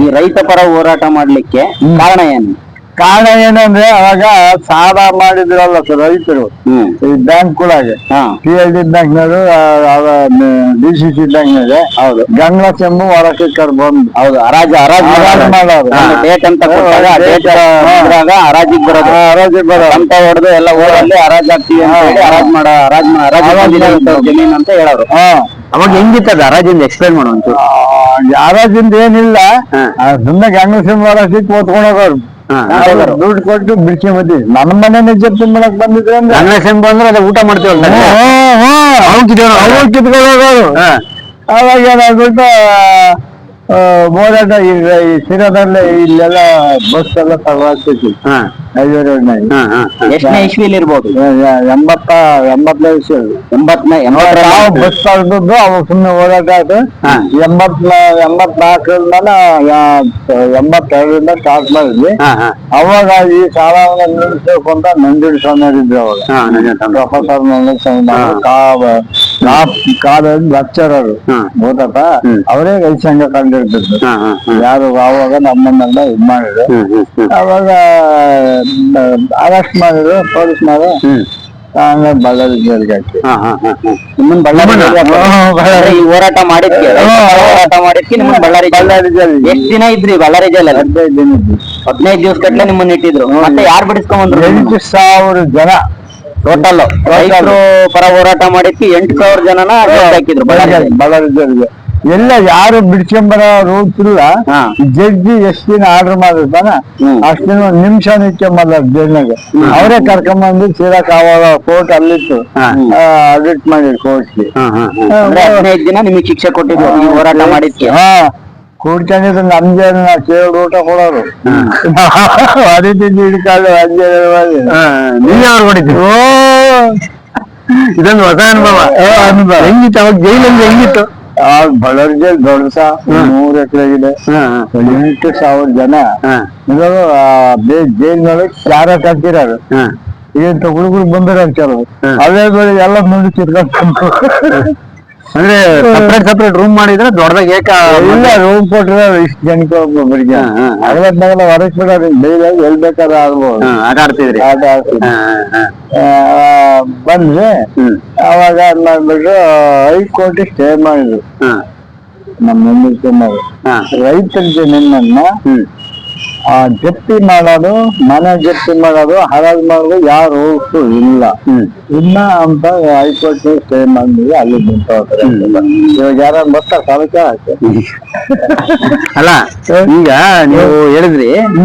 ಈ ರೈತ ಪರ ಹೋರಾಟ ಮಾಡ್ಲಿಕ್ಕೆ ಕಾರಣ ಏನು? ಕಾರಣ ಏನಂದ್ರೆ ಅವಾಗ ಸಾಲ ಮಾಡಿದ್ರಲ್ಲ ಸರ್ ರೈತರು. ಈ ಬ್ಯಾಂಕ್ಗಳಾಗೆ ಕೂಡ ಪಿ ಎಲ್ ಡಿ ಬ್ಯಾಂಕ್ನವರು ಡಿ ಸಿ ಸಿ ಬ್ಯಾಂಕ್ನಾಗೆ ಹೌದು. ಗಂಗಾ ಚೆಂಬು ಹೊರಕ್ಕೆ ಕರ್ಬಂದು. ಹೌದು. ಹರಾಜು ಹರಾಜು ಮಾಡೋದು. ಡೇಟ್ ಹರಾಜಿಗೆ ಬರೋದು. ಹರಾಜು ಬರೋದು. ಅಂತ ಹೊಡೆದು ಎಲ್ಲ ಊರಲ್ಲಿ ಹರಾಜ್ ಆಗ್ತೀವಿ ಹರಾಜ್ ಮಾಡ ಹರಾಜ್ ಹರಾಜ್ ಜಮೀನ್ ಅಂತ ಹೇಳೋರು. ಅವಾಗ ಹೆಂಗಿತ್ತದ ಹರಾಜಿಂದ ಎಕ್ಸ್ಪ್ಲೈನ್ ಮಾಡು ಯಾರಾದಿಂದ ಏನಿಲ್ಲ ಸುಮ್ಮನೆ ಆ, ಸುಮ್ನೆ ಸಿಕ್ಕಿ ಓದ್ಕೊಂಡೋಗೋರು ದುಡ್ಡು ಕೊಟ್ಟು ಬಿಡ್ಸಿ ಮದ್ವಿ. ನನ್ನ ಮನೆ ಜಪ್ತಿ ಮಾಡಕ್ ಬಂದಿದ್ರೆ ಅಂದ್ರೆ ಸಿಂಹ ಅಂದ್ರೆ ಅದೇ ಊಟ ಮಾಡ್ತೀವಲ್ಲ ಅವ್ರು. ಅವಾಗ ಏನಾಗ್ಬಿಟ್ಟು ಮೋದಾಟ ಹೋರಾಟ ಈಗ ಈ ಸಿರದಲ್ಲೇ ಇಲ್ಲೆಲ್ಲ ಬಸ್ ಎಲ್ಲ ತಗೊಳ್ತಿತ್ತು ಹೈವೇ ರೋಡ್ನಾಗ ಎಷ್ಟನೇ ಇಸ್ವಿಲಿ ಇರ್ಬೋದು? ಎಂಬತ್ತ ಎಂಬತ್ತನೇ ವಿಷಯ ಎಂಬತ್ತನೇ ನಾವು ಬಸ್ ತಗೊಂಡು ಅವಾಗ ಸುಮ್ಮನೆ ಆಯ್ತು ಹಾ. ಎಂಬತ್ ಎಂಬತ್ನಾಲ್ಕರಿಂದ ಎಂಬತ್ತೆರಡರಿಂದ ಸ್ಟಾರ್ಟ್ ಮಾಡಿದ್ವಿ. ಅವಾಗ ಈ ಸಾಲವನ್ನ ನಿಲ್ಲಿಸ್ಬೇಕು ಅಂತ ನಂಜುಡಿ ಸ್ವಾಮಿ ಇದ್ರು ಅವಾಗ. ಪ್ರೊಫೆಸರ್ ನಂಜುಡಿ ಸ್ವಾಮಿ. ಅವರು ಹ್ಮ್. ಗೊತ್ತಾತ ಹ್ಮ್. ಅವರೇ ರೈತ ಸಂಘ ಕಂಡಿರ್ತಿದ್ರು ಯಾರು ಆವಾಗ ನಮ್ಮನ್ನೆಲ್ಲ ಇದ್ ಮಾಡಿದ್ರು. ಅವಾಗ ಅರೆಸ್ಟ್ ಮಾಡಿದ್ರು ಪೊಲೀಸ್ ಮಾಡಿ ಆಮೇಲೆ ಬಳ್ಳಾರಿ ಜೈಲ್ಗೆ ಹಾಕಿ ಬಳ್ಳಾರಿ ನಿಮ್ಮನ್ನ? ಜೈಲ್ಗೆ ಬಳ್ಳಾರಿ. ಈ ಹೋರಾಟ ಮಾಡಿದ್ಕೆ ಹೋರಾಟ ಮಾಡಿದ್ಕೆ ನಿಮ್ಮ ಬಳ್ಳಾರಿ ಜೈಲ್ ಬಳ್ಳಾರಿ ಜೈಲ್ ಎಷ್ಟ್ ದಿನ ಇದ್ರಿ ಬಳ್ಳಾರಿ ಜೈಲಲ್ಲಿ? ಹದಿನೈದು ದಿನ ಇದ್ವಿ. ಹದಿನೈದು ದಿವಸ ಗಟ್ಲೆ ನಿಮ್ಮನ್ನ ಇಟ್ಟಿದ್ರು. ಮತ್ತೆ ಯಾರು ಬಿಡಿಸ್ಕೊಂಡ್ ಬಂದ್ರು? ಎಂಟು ಸಾವಿರ ಜನ. ಟೋಟಲ್ ರೈತರು ಪರ ಹೋರಾಟ ಮಾಡಿದ್ಕೆ ಎಂಟು ಸಾವಿರ ಜನನ ಹಾಕಿದ್ರು ಬಳ್ಳಾರಿ. ಎಲ್ಲ ಯಾರು ಬಿಡ್ಸ್ಕೊಂಬರ ರೂಲ್ಸ್ ಇಲ್ಲ ಹಾ. ಜಡ್ಜಿ ಎಷ್ಟ್ ದಿನ ಆರ್ಡರ್ ಮಾಡಿರ್ತಾನ ಹ್ಮ್. ಅಷ್ಟ್ ದಿನ ಒಂದ್ ನಿಮಿಷ ನಿಂತ್ಕೊಂಬಲ್ಲ ಜೈಲ್ನಾಗ. ಅವರೇ ಕರ್ಕೊಂಬಂದು ಸೀರಾ ಅವಾಗ ಕೋರ್ಟ್ ಅಲ್ಲಿತ್ತು. ಹಾ. ಅಡಿಟ್ ಮಾಡಿದ್ರು ಕೋರ್ಟ್ ಅಂದ್ರೆ ಹದಿನೈದು ದಿನ ನಿಮಗೆ ಶಿಕ್ಷೆ ಕೊಟ್ಟಿದ್ರು ಹೋರಾಟ ಮಾಡಿದ್ಕೆ ಹಾ. ಕೂಡ್ಕೊಂಡಿದ್ರು ನಮ್ಗೆ ನಾವು ಕೇಳಿ ಊಟ ಕೊಡೋರು ಹೊಡಿತಿದ್ದು ಹಿಡ್ಕೊಂಡು ಹಂಗೆ ನೀವೇ ಅವ್ರು ಹೊಡಿತೀರಿ ಓ. ಇದೊಂದು ಹೊಸ ಅನುಭವ. ಅನುಭವ. ಹೆಂಗಿತ್ತು ಅವಾಗ ಜೈಲಲ್ಲಿ ಹೆಂಗಿತ್ತು? ಆ ಬಳ್ಳಾರಿ ಜೈಲ್ ದೊಡ್ಡ ಸಾ ಮೂರ್ ಎಕರೆ ಇದೆ. ಎಂಟು ಸಾವಿರ ಜನ. ಇದು ಜೈಲ್ನೊಳಗೆ ಯಾರ ಕಟ್ಟಿರೋರು ಏನ್ ಹುಡುಗರು ಬಂದಿರೋ ಕೆಲವು. ಅದೇ ಎಲ್ಲ ನೋಡಿ ಕಿತ್ಕೊಂಡು ಅಂದ್ರೆ ಸಪ್ರೇಟ್ ಸಪ್ರೇಟ್ ರೂಮ್ ಮಾಡಿದ್ರೆ ದೊಡ್ಡದಾಗ ಏಕ ಇಲ್ಲ ರೂಮ್ ಕೊಟ್ಟಿರೋ ಇಷ್ಟು ಜನಕ್ಕೆ ಹ್ಮ್. ಅರವತ್ನಾಗಲ್ಲ ಹೊರಗೆ ಬಿಡೋರು ಡೈಲಿ ಎಲ್ ಬೇಕಾದ್ರೆ ಆಡ್ಬೋದು ಆಟ ಆಡ್ತಿದ್ರಿ. ಆಟ ಆ, ಬಂದ್ವಿ ಅವಾಗ ಏನ್ ಮಾಡ್ಬಿಟ್ಟು ಹೈಕೋರ್ಟ್ ಸ್ಟೇ ಮಾಡಿದ್ರು. ನಮ್ಮ ಮುಂದೆ ಮಾಡಿ ರೈತರ ಜಮೀನನ್ನ ಹ್ಮ್, ಆ ಜಪ್ತಿ ಮಾಡೋದು ಮನೆ ಜಪ್ತಿ ಮಾಡೋದು ಹರಾಜ್ ಮಾಡೋದು ಯಾರು ಹೋಗ್ತು ಇಲ್ಲ. ಇಲ್ಲ ಅಂತ ಹೈಕೋರ್ಟ್ ಸ್ಟೇ ಮಾಡಿದ್ವಿ ಅಲ್ಲಿ ಇವಾಗ ಯಾರು ಬರ್ತಾರೆ ಸಾಲಕ್ಕೆ ಹಾಕಿ. ಅಲ್ಲ ಈಗ ನೀವು ಹೇಳಿದ್ರಿ ಏನು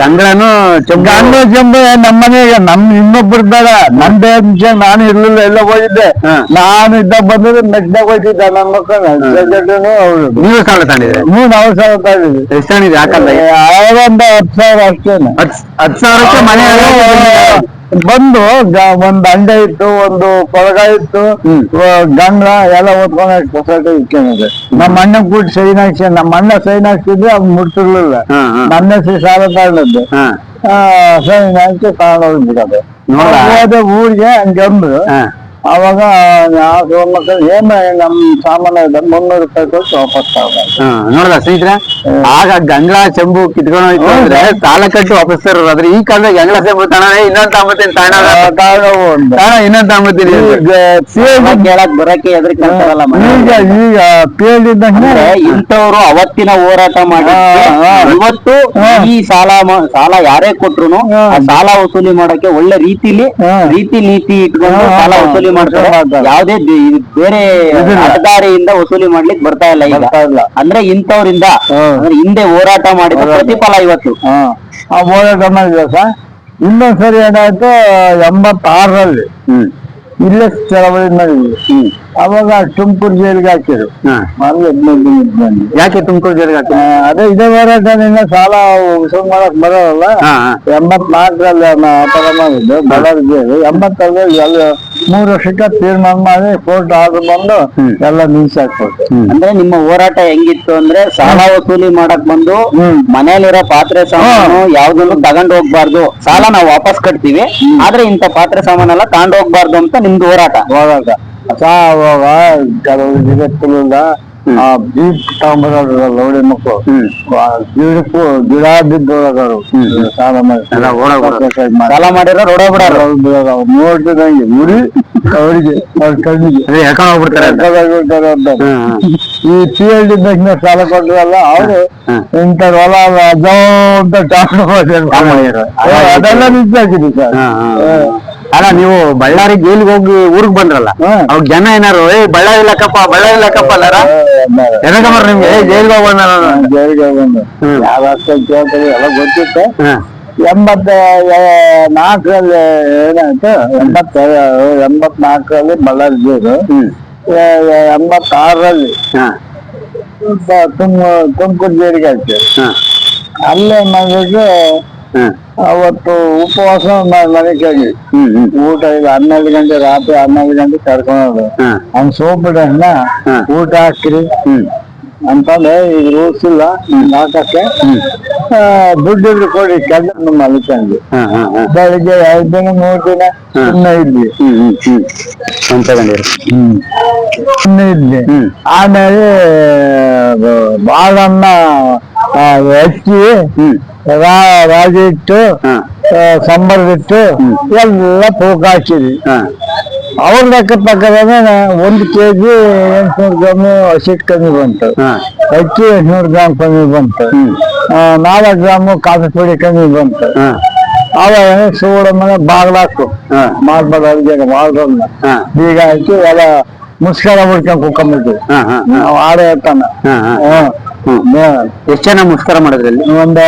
ಗಂಗಳನು ಗಂಡು ಜಂಬ ನಮ್ಮನೆಗೆ ನಮ್ ಇನ್ನೊಬ್ರು ಬೇಡ ನಂದೇ ವಿಷಯ ನಾನು ಇರ್ಲಿಲ್ಲ ಎಲ್ಲ ಹೋಗಿದ್ದೆ. ನಾನು ಇದ್ದಾಗ ಬಂದ್ರೆ ನೆಕ್ಸ್ಟ್ ಹೋಗ್ತಿದ್ದ ನನ್ನ ಮಕ್ಕಳು. ನೀವು ಸಾಲ ತಾಂಡಿದ್ರೆ? ನೀವು ನಾವು ಸಾಲ ತಗೊಂಡಿದ್ವಿ ಎಷ್ಟು ತಗೊಂಡಿದ್ರಿ ಹಾಕಲ್ಲ ಅವರೊಂದು ಹತ್ತು ಸಾವಿರ ಅಷ್ಟೇನೆ ಹತ್ ಹತ್ತು ಸಾವಿರಕ್ಕೆ ಮನೆ ಬಂದು ಒಂದ್ ಅಂಡೆ ಇತ್ತು ಒಂದು ಕೊಳಗ ಇತ್ತು. ಗಂಡ ಎಲ್ಲ ಓದ್ಕೊಂಡು ಸೊಸೈಟಿ ಇಟ್ಕೊಂಡಿದೆ ನಮ್ಮ ಅಣ್ಣ ಕೂಡ ಸೈನ್ ಹಾಕ್ಸಿ ನಮ್ಮ ಅಣ್ಣ ಸೈನ್ ಹಾಕ್ಸಿದ್ರೆ ಅವ್ನು ಮುಟ್ತಿರ್ಲಿಲ್ಲ. ನನ್ನ ಹೆಸರು ಸಾಲ ತಗೊಂಡದ್ದು. ಸೈನ್ ಹಾಕಿ ತಗೊಂಡೋಗಿ ಬಿಡೋದು ಊರಿಗೆ ಹಂಗೆ. ಅವಾಗ ಯಾವ ಮಕ್ಕಳು ಏನ್ ನಮ್ ಸಾಮಾನ್ಯ ಮುನ್ನೂರು ರೂಪಾಯಿ ಕೊಟ್ಟು ವಾಪಸ್ ತಗೊಂಡು ಹಾ, ನೋಡ್ದ ಸ್ನೇಹಿತರೆ? ಆಗ ಗಂಗಳ ಚೆಂಬು ಕಿತ್ಕೊಂಡು ಹೋಯ್ತು ಅಂದ್ರೆ ಸಾಲ ಕಟ್ಟಿ ವಾಪಸ್ ತರೋರು. ಆದ್ರೆ ಈ ಕಾಲದ ಗಂಗಳ ಚೆಂಬು ತಾಣ ಇನ್ನೊಂದ್ ತಾಂಬತ್ತೀನಿ ತಾಣ ತಾಣ ಇನ್ನೊಂದ್ ತಾಂಬತ್ತೀನಿ ಕೇಳಕ್ ಬರಕ್ಕೆ ಎದ್ರಿಕೆ ಅಂತಾರಲ್ಲ ಈಗ ಈಗ ಇದ್ದಂಗೆ ಅಂದ್ರೆ ಇಂಥವ್ರು ಅವತ್ತಿನ ಹೋರಾಟ ಮಾಡಿ. ಇವತ್ತು ಈ ಸಾಲ ಸಾಲ ಯಾರೇ ಕೊಟ್ರು ಆ ಸಾಲ ವಸೂಲಿ ಮಾಡಕ್ಕೆ ಒಳ್ಳೆ ರೀತಿಲಿ ರೀತಿ ನೀತಿ ಇಟ್ಕೊಂಡು ಸಾಲ ಹಾ. ವಸೂಲಿ ಮಾಡ್ತಾರೆ. ಯಾವುದೇ ಬೇರೆ ಅಧಿಕಾರಿಯಿಂದ ವಸೂಲಿ ಮಾಡ್ಲಿಕ್ಕೆ ಬರ್ತಾ ಇಲ್ಲ ಈಗ. ಅಂದ್ರೆ ಇಂಥವ್ರಿಂದ ಅಂದ್ರೆ ಹಿಂದೆ ಹೋರಾಟ ಮಾಡಿದ ಪ್ರತಿಫಲ ಇವತ್ತು. ಆ ಹೋರಾಟ ಮಾಡಿದ ಸರ್ ಇನ್ನೊಂದ್ಸರಿ ಏನಾಯ್ತು ಎಂಬತ್ತಾರರಲ್ಲಿ ಹ್ಮ್. ಇಲ್ಲೇ ಚಳವಳಿ ನಡೆದಿದೆ ಹ್ಮ್. ಅವಾಗ ತುಮಕೂರು ಜೈಲಿಗೆ ಹಾಕಿದ್ರು. ಹದಿನೈದು ಯಾಕೆ ತುಮಕೂರು ಜೈಲಿಗೆ ಹಾಕಿ ಅದೇ ಇದೇ ಹೋರಾಟದಿಂದ ಸಾಲ ವಸೂಲ್ ಮಾಡಕ್ ಬರೋಲ್ಲ ಎಂಬತ್ನಾಲ್ಕರಲ್ಲಿ ಆತರ ಮಾಡಿದ್ದು ಬಳ್ಳಾರಿ ಜೈಲು. ಎಂಬತ್ತರಲ್ಲಿ ಅಲ್ಲಿ ಮೂರು ವರ್ಷಕ್ಕೆ ತೀರ್ಮಾನ ಮಾಡಿ ಕೋರ್ಟ್ ಆರ್ಡರ್ ಬಂದು. ಎಲ್ಲ ನಿಲ್ಸಾಕ್ಬೋದು ಅಂದ್ರೆ ನಿಮ್ಮ ಹೋರಾಟ ಹೆಂಗಿತ್ತು ಅಂದ್ರೆ ಸಾಲ ವಸೂಲಿ ಮಾಡಕ್ ಬಂದು ಮನೆಯಲ್ಲಿರೋ ಮನೇಲಿರೋ ಪಾತ್ರೆ ಸಾಮಾನು ಯಾವ್ದನ್ನು ತಗೊಂಡ್ ಹೋಗ್ಬಾರ್ದು. ಸಾಲ ನಾವು ವಾಪಸ್ ಕಟ್ತೀವಿ. ಆದ್ರೆ ಇಂತ ಪಾತ್ರೆ ಸಾಮಾನೆಲ್ಲ ತಗೊಂಡ್ ಹೋಗ್ಬಾರ್ದು ಅಂತ ನಿಮ್ದು ಹೋರಾಟ. ಹೋರಾಟ. ಅವಾಗ ಕೆಲವು ಜಗತ್ತಿನಿಂದ ಆ ಬೀಪ್ ತಗೊಂಬರೋದು ಲೌಡಿ ಮಕ್ಕಳು ಬೀಡಕ್ಕೂ ಗಿಡ ಬಿದ್ದೊಳಗರು. ಸಾಲ ಸಾಲ ಮಾಡಿರೋ ರೋಡ ಬಿಡಾರ ನೋಡ್ತಿದಂಗೆ ಉರಿ ಅವರಿಗೆ ಅವ್ರ ಕಣ್ಣಿಗೆ. ಹೋಗ್ಬಿಡ್ತಾರೆ. ಈ ಪಿ ಎಲ್ ಡಿ ಬ್ಯಾಂಕ್ನ ಸಾಲ ಕೊಟ್ರಲ್ಲ ಅವರು. ಇಂಥ ಹೊಲ ಅಜೋ ಅಂತ ಮಾಡಿದ್ರು. ಅದೆಲ್ಲ ನಿಜ ಆಗಿದೆ ಸರ್. ಅಲ್ಲ ನೀವು ಬಳ್ಳಾರಿ ಜೈಲಿಗೆ ಹೋಗಿ ಊರಿಗೆ ಬಂದ್ರಲ್ಲ ಅವ್ ಅವಾಗ ಜನ ಏನಾರು ಏ ಬಳ್ಳಾರಿ ಲೆಕ್ಕಪ್ಪ ಬಳ್ಳಾರಿ ಲೆಕ್ಕಪ್ಪ ಅಲ್ಲಾರ? ಎದಕ್ಕಮ್ರ ನಿಮ್ಗೆ? ಜೈಲ್ಗೆ ಹೋಗ್ ಬಂದ ಜೈಲಿಗೆ ಬಂದು ಕೇಳ್ತಾರೆ ಎಲ್ಲ ಗೊತ್ತಿತ್ತು. ಎಂಬತ್ತ ನಾಲ್ಕರಲ್ಲಿ ಏನಾಯ್ತು ಎಂಬತ್ತ ಎಂಬತ್ನಾಲ್ಕರಲ್ಲಿ ಬಳ್ಳಾರಿ ಜೈಲು. ಎಂಬತ್ತಾರರಲ್ಲಿ ತುಮ್ ತುಮ ತುಮಕೂರು ಜೈಲಿಗೆ ಆಯ್ತು. ಅಲ್ಲೇ ಹಾ. ಅವತ್ತು ಉಪವಾಸ ಮನೆಗಾಗಿ. ಊಟ ಈಗ ಹನ್ನೆರಡು ಗಂಟೆ ರಾತ್ರಿ ಹನ್ನೆರಡು ಗಂಟೆ ಕರ್ಕೊಂಡು ಅವ್ನು ಹಾ. ಊಟ ಹಾಕ್ರಿ. ಅಂತಂದ್ರೆ ಈ ರೂಲ್ಸ್ ಇಲ್ಲ ಹಾಕಕ್ಕೆ ಆ, ದುಡ್ಡು ಇದ್ರೆ ಕೊಡಿ ಕೆಲಸ ನಮ್ಮ ಹಾ ಬೆಳಿಗ್ಗೆ ಎರಡು ದಿನ ಮೂರು ದಿನ ಸುಮ್ಮನೆ ಇದ್ವಿ. ತಗೊಂಡಿರಿ ಸುಮ್ಮನೆ ಇದ್ವಿ. ಆಮೇಲೆ ಬಾಳನ್ನ ಹಚ್ಚಿ ಹ್ಮ್. ರಾ- ರಾಗಿ ಇಟ್ಟು ಸಂಬರ್ದಿಟ್ಟು ಎಲ್ಲ ಹಾ. ಅವ್ರ ಲೆಕ್ಕ ಪ್ರಕಾರ ಒಂದು ಕೆ ಜಿ ಎಂಟ್ನೂರು ಗ್ರಾಮ್ ಹಸಿಟ್ಟು ಕಮ್ಮಿ ಬಂತು. ಅಕ್ಕಿ ಎಂಟ್ನೂರು ಗ್ರಾಮ್ ಕಮ್ಮಿ ಬಂತು. ನಾಲ್ಕು ಗ್ರಾಮು ಕಾಫಿ ಪುಡಿ ಕಮ್ಮಿ ಬಂತು. ಆವಾಗ ಸೂಡ ಮನೆ ಬಾಗ್ಲಾಕು ಮಾಡ್ಬಾರ್ದು ಅಡುಗೆ ಹಾ. ಬೀಗ ಹಾಕಿ ಎಲ್ಲ ಮುಸ್ಕಾರ ಹಾ ಹಾ ನಾವು ಆಡೋ ಇರ್ತಾನ. ಎಷ್ಟ್ ಜನ ಮುಷ್ಕರ ಮಾಡಿದ್ರಲ್ಲಿ ಒಂದು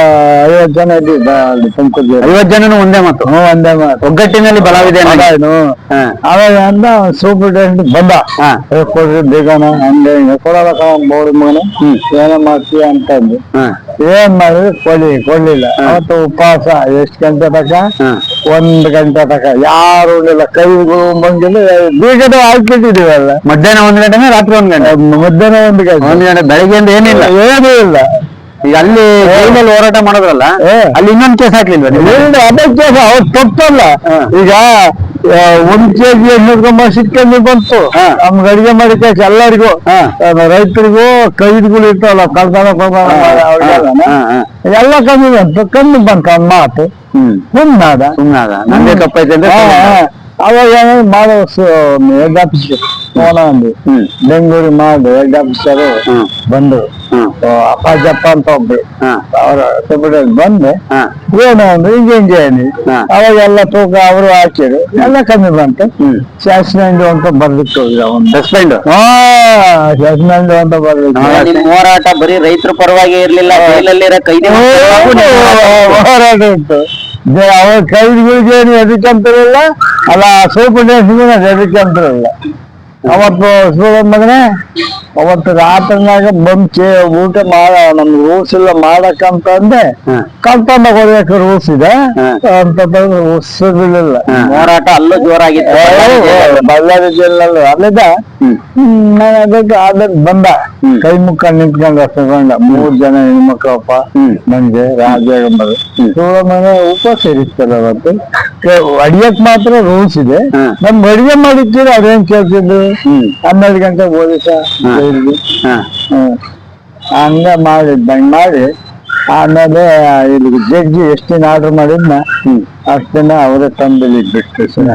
ಐವತ್ ಜನ ಇದ್ದಿದ್ದ ಅಲ್ಲಿ ತುಮಕೂರು ಐವತ್ ಜನನು ಒಂದೇ ಮಾತು? ಹ್ಞೂ ಒಂದೇ ಮಾತು. ಒಗ್ಗಟ್ಟಿನಲ್ಲಿ ಬಲವಿದೆ ಏನು ಆವಾಗ ಅಂದ ಸೂಪರಿಂಟೆಂಡೆಂಟ್ ಬಂದ. ಏ, ಕೊಡ್ರಿ ಬೇಗನ ಹಂಗೆ ಹಿಂಗೆ. ಕೊಡಲ್ಲ ಬೋರ್ಡ್ ಮಗನ. ಏನೋ ಮಾಡ್ತೀಯ ಅಂತಂದು ಹಾ. ಏನ್ ಮಾಡಿದ್ರೆ ಕೊಡಿ ಕೊಡ್ಲಿಲ್ಲ. ಅವತ್ತು ಉಪವಾಸ ಎಷ್ಟ್ ಗಂಟೆ ತನಕ? ಹಾ. ಒಂದ್ ಗಂಟೆ ತನಕ. ಯಾರು ಇಲ್ಲ ಕೈಗಳು ಬಂದಿಲ್ಲ ಬೀಗದ ಹಾಕ್ಬಿಟ್ಟಿದೀವಲ್ಲ ಮಧ್ಯಾಹ್ನ ಒಂದ್ ಗಂಟೆ ರಾತ್ರಿ ಒಂದ್ ಗಂಟೆ? ಮಧ್ಯಾಹ್ನ ಒಂದ್ ಗಂಟೆ. ಒಂದ್ ಗಂಟೆ ಬೆಳಗ್ಗೆಯಿಂದ ಏನಿಲ್ಲ. ಏನೂ ಇಲ್ಲ ಈಗ ಅಲ್ಲಿ ಜೈಲಲ್ಲಿ ಹೋರಾಟ ಮಾಡಿದ್ರಲ್ಲ. ಅಲ್ಲಿ ಇನ್ನೊಂದು ಕೇಸ್ ಹಾಕ್ಲಿಲ್ವಾ ನೀವು ಇಲ್ಲ ಕೇಸ ಅವ್ರು ತಪ್ಪಲ್ಲ. ಈಗ ಒಂದ್ ಕೆಜಿ ಎಣ್ಣೂರ್ಗಂಬ ಸಿಕ್ಕಂದು ಬಂತು. ಹಾ. ನಮ್ಗೆ ಅಡಿಗೆ ಮಾಡಿಕೆ ಎಲ್ಲರಿಗೂ ಹಾ. ರೈತರಿಗೂ ಕೈದ್ಗಳು ಇರ್ತಾವಲ್ಲ ಕಳ್ತಾನ ಹಾ, ಹಾ. ಎಲ್ಲ ಕಮ್ಮಿ ಬಂತು. ಕಮ್ಮಿ ಬಂತ ಅವ್ನ ಮಾತು. ಹ್ಮ್. ಸುಮ್ಮನಾದ ಸುಮ್ನಾದ. ನಂದೇ ತಪ್ಪೈತೆ ಅಂದ್ರೆ ಸುಮ್ನಾದ. ಅವಾಗ ಮಾಡೋ ಹೆಡ್ ಆಫೀಸ್ ಫೋನ್ ಅಂದ್ವಿ ಬೆಂಗಳೂರಿಗೆ ಬೆಂಗಳೂರು ಮಾಡಿ ಹೆಡ್ ಆಫೀಸರು ಬಂದು ಅಪ್ಪಾಜಪ್ಪ ಅಂತ ಒಬ್ರು. ಅವರ ಸೆಕ್ರೆಟರಿ ಬಂದೆ. ಏನು ಅಂದ್ರೆ ಹಿಂಗೆ ಹಿಂಗೆ ಹೇಳಿ. ಅವಾಗ ಎಲ್ಲ ತೂಕ ಅವರು ಹಾಕಿದ್ರು ಎಲ್ಲ ಕಮ್ಮಿ ಬಂತು. ಶಾಸನಂಡು ಅಂತ ಬರ್ಲಿಕ್ಕೆ ಹೋಗಿದ ಅವನು. ಸಸ್ಪೆಂಡ್ ಹಾ ಶಾಸನಂಡು ಅಂತ ಬರ್ಲಿಕ್ಕೆ ಹೋರಾಟ ಬರೀ ರೈತರ ಪರವಾಗಿ ಇರ್ಲಿಲ್ಲ ಹೋರಾಟ ಇತ್ತು ಅವ್ರ ಕೈಗಳಿಗೆ ಏನು ಎದಕ್ಕೆ ಅಂತಿರಲಿಲ್ಲ ಅಲ್ಲ ಸೂಪರ್ ಡ್ಯಾನ್ಸ್ಗೂ ಎದಕ್ಕೆ ಅಂತಿರಲಿಲ್ಲ ಅವತ್ತು ಮಗನೇ ಅವತ್ತು ರಾತ್ರಿನಾಗ ಬಂಚಿ ಊಟ ಮಾಡ ನಮ್ಗೆ ರೂಲ್ಸ್ ಇಲ್ಲ ಮಾಡಕ್ಕಂತ ಅಂದೆ ಹ್ಮ್. ಕಲ್ತಂಡ ಹೋಗ್ಬೇಕು ರೂಲ್ಸ್ ಇದೆ. ಅಂತ ರೂಲ್ಸ್ ಇರಲಿಲ್ಲ. ಹೋರಾಟ ಅಲ್ಲೂ ಜೋರಾಗಿತ್ತು. ಬಳ್ಳಾರಿ ಜಿಲ್ಲೆಲ್ಲ ಅಲ್ಲಿದ್ದ ನಾನು ಅದಕ್ಕೆ ಆದದ್ ಬಂದ. ಕೈ ಮುಕ್ಕ ನಿಂತ್ಕೊಂಡ ತಗೊಂಡ ಮೂರ್ ಜನ ಹೆಣ್ಮಕ್ಳಪ್ಪ. ನಂಗೆ ರಾಜಾಗಂಬರು ಮನೆ ಉಪವಾಸ ಇರಿಸ್ತಾರೆ ಅವತ್ತು. ಅಡಿಯಕ್ ಮಾತ್ರ ರೂಲ್ಸ್ ಇದೆ. ನಮ್ಗೆ ನಮ್ ಅಡಿಗೆ ಮಾಡಿರ್ತೀರಿ ಅದೇನ್ ಕೇಳ್ತಿದ್ರು? ಹನ್ನೆರಡು ಗಂಟೆ ಓದಿಸ ಹಂಗ ಬಂದ್ ಮಾಡಿ ಆಮೇಲೆ ಇಲ್ಲಿ ಜಡ್ಜಿ ಎಷ್ಟು ದಿನ ಆರ್ಡರ್ ಮಾಡಿದ್ನ ಅಷ್ಟು ದಿನ ಅವರೇ ತಂದು ಇಲ್ಲಿ ಬಿಟ್ರು ಸರ್.